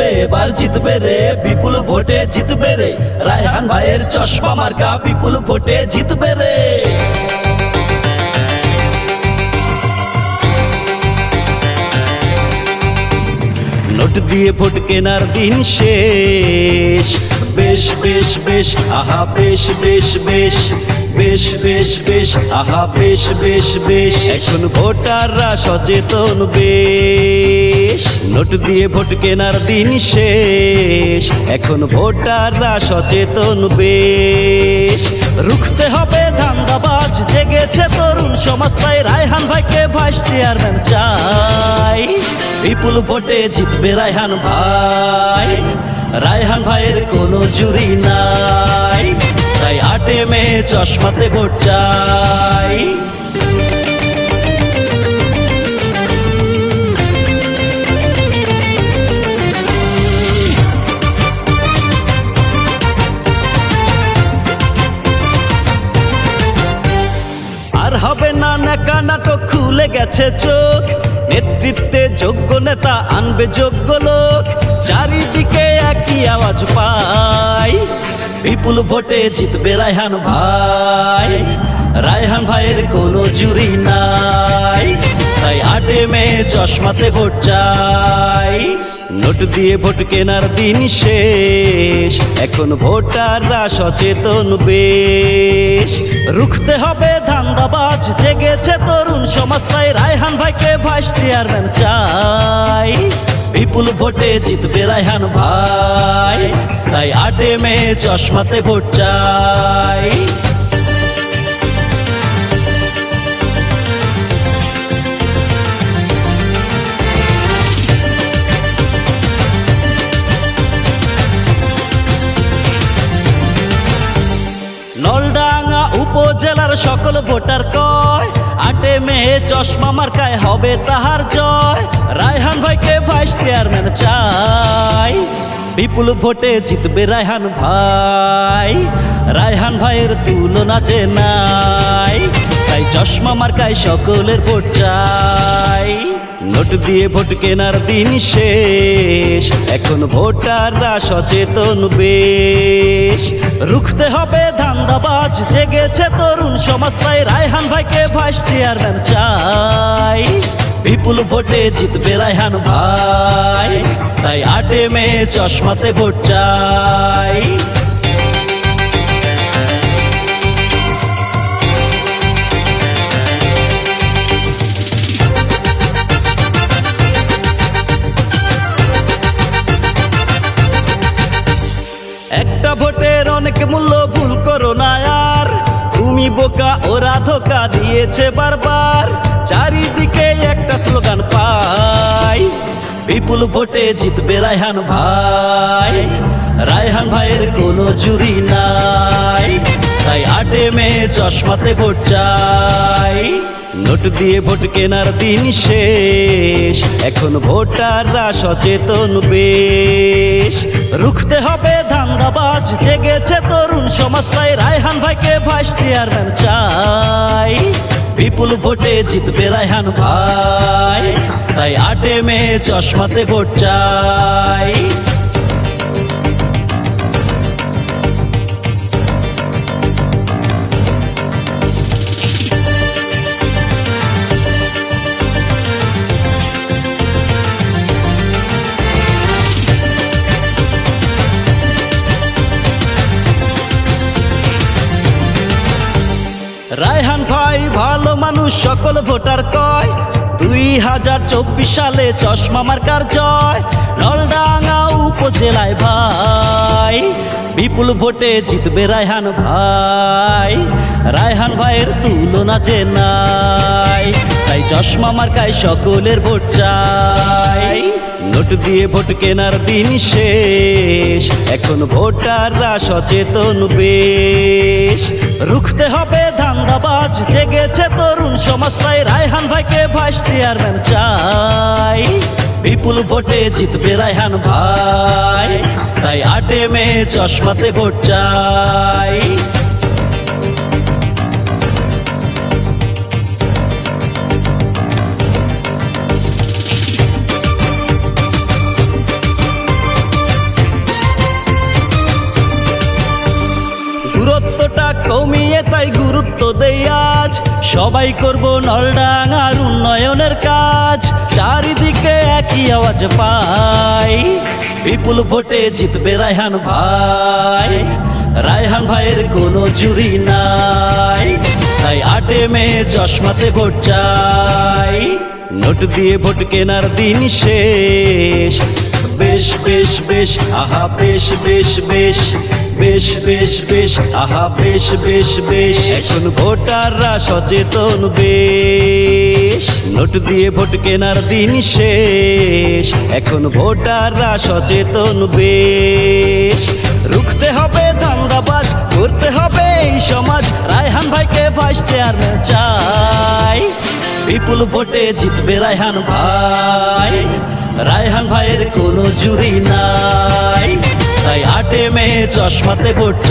জিতবে, এবার জিতবে রে। বিপুল ভোটে জিতবে রে। রায়হান ভাইয়ের চশমা মার্কা বিপুল ভোটে জিতবে রে। নোট দিয়ে ভোট কেনার দিন শেষ। বেশ বেশ বেশ, আহা, বেশ বেশ বেশ। বেশ বেশ বেশ, আহা, বেশ বেশ বেশ। এখন ভোটাররা সচেতন বেশ। নোট দিয়ে ভোট কেনার দিন শেষ। এখন ভোটাররা সচেতন বেশ। রুখতে হবে ধান্দাবাজ, জেগেছে তরুণ সমাজ তাই রায়হান ভাইকে ভাইস চেয়ারম্যান চাই। বিপুল ভোটে জিতবে রায়হান ভাই। রায়হান ভাইয়ের কোনো জুরি নাই। তাই আটে মেয়ে চশমাতে ভোট চাই। নাটক খুলে গেছে চোখ। নেতৃত্বে যোগ্য নেতা আনবে যোগ্য লোক। চারিদিকে একই আওয়াজ পাই বিপুল ভোটে জিতবে রায়হান ভাই। রায়হান ভাইয়ের কোনো জুরি নাই। তাই আটে মে চশমাতে ভোট চাই। নোট দিয়ে ভোট কেনার দিন শেষ। এখন ভোটাররা সচেতন বেশ। রুখতে হবে ধান্দাবাজ জেগেছে তরুণ সমাজ তাই রায়হান ভাইকে ভাইস চেয়ারম্যান চাই। বিপুল ভোটে জিতবে রায়হান ভাই, তাই আটে মে চশমাতে ভোট চাই। উপজেলার সকল ভোটার কয়? আটে মেয়ে চশমা মার্কায় হবে তাহার জয়। রায়হান ভাইকে ভাইস চেয়ারম্যান চাই। বিপুল ভোটে জিতবে রায়হান ভাই। রায়হান ভাইয়ের তুলনা যে নাই, তাই চশমা মার্কায় সকলের ভোট চাই। নোট দিয়ে ভোট কেনার দিন শেষ। এখন ভোটাররা সচেতন বেশ। রুখতে হবে ধান্দাবাজ, জেগেছে তরুণ সমাজ তাই রায়হান ভাইকে ভাইস চেয়ারম্যান চাই। বিপুল ভোটে জিতবে রায়হান ভাই, তাই আটে মেয়ে চশমাতে ভোট চাই। একটা ভোটের অনেক মূল্য ভুল করো না আর। তুমি বোকা, ওরা ধোকা দিয়েছে বারবার। চারিদিকে একটা স্লোগান পাই, বিপুল ভোটে জিতবে রায়হান ভাই। রায়হান ভাইয়ের কোনো জুরি নাই, তাই আটে মে চশমাতে ভোট চাই। নোট দিয়ে ভোট কেনার দিন শেষ, এখন ভোটাররা সচেতন বেশ। রুখতে হবে ধান্দাবাজ জেগেছে তরুণ সমাজ, তাই রায়হান ভাইকে ভাইস চেয়ারম্যান চাই। বিপুল ভোটে জিতবে রায়হান ভাই, তাই আটে মেয়ে চশমাতে ভোট চাই। মানুষ সকল ভোটার কয়? দুই হাজার চব্বিশ সালে চশমা মার্কার জয়। নলডাঙ্গা উপজেলায় ভাই, বিপুল ভোটে জিতবে রায়হান ভাই। রায়হান ভাইয়ের তুলনা যে নাই, তাই চশমা মার্কায় সকলের ভোট চাই। নোট দিয়ে ভোট কেনার দিন শেষ, এখন ভোটাররা সচেতন বেশ। রুখতে হবে ধান্দাবাজ, জেগেছে তরুণ সমাজ তাই রায়হান ভাইকে ভাইস চেয়ারম্যান চাই। বিপুল ভোটে জিতবে রায়হান ভাই, তাই আটে মেয়ে চশমাতে ভোট চাই। সবাই করব নলডাঙ্গার উন্নয়নের কাজ। চারিদিকে একই আওয়াজ পাই। বিপুল ভোটে জিতবে রায়হান ভাই। রায়হান ভাইয়ের কোনো জুরি নাই। তাই আটে মে চশমাতে ভোট চাই। নোট দিয়ে ভোট কেনার দিন শেষ। বেশ বেশ বেশ, আহা, বেশ বেশ বেশ। বেশ বেশ বেশ, আহা, বেশ বেশ বেশ। এখন ভোটাররা সচেতন, বেশ। নোট দিয়ে ভোট কেনার দিন শেষ। এখন ভোটাররা সচেতন, বেশ। রুখতে হবে দাঙ্গাবাজ করতে হবে এই সমাজ। রায়হান ভাইকে ভাইস চেয়ারম্যান চাই। বিপুল ভোটে জিতবে রায়হান ভাই। রায়হান ভাইয়ের কোনো জুরি নাই। তাই আটে মে চশমাতে ভোট